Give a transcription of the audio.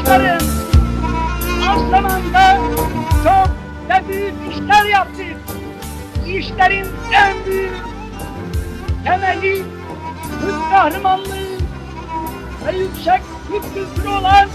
arkadaşlarım az zamanda çok ve büyük işler yaptık. İşlerin en büyük temeli Türk kahramanlığı ve yüksek Türk kültürü olan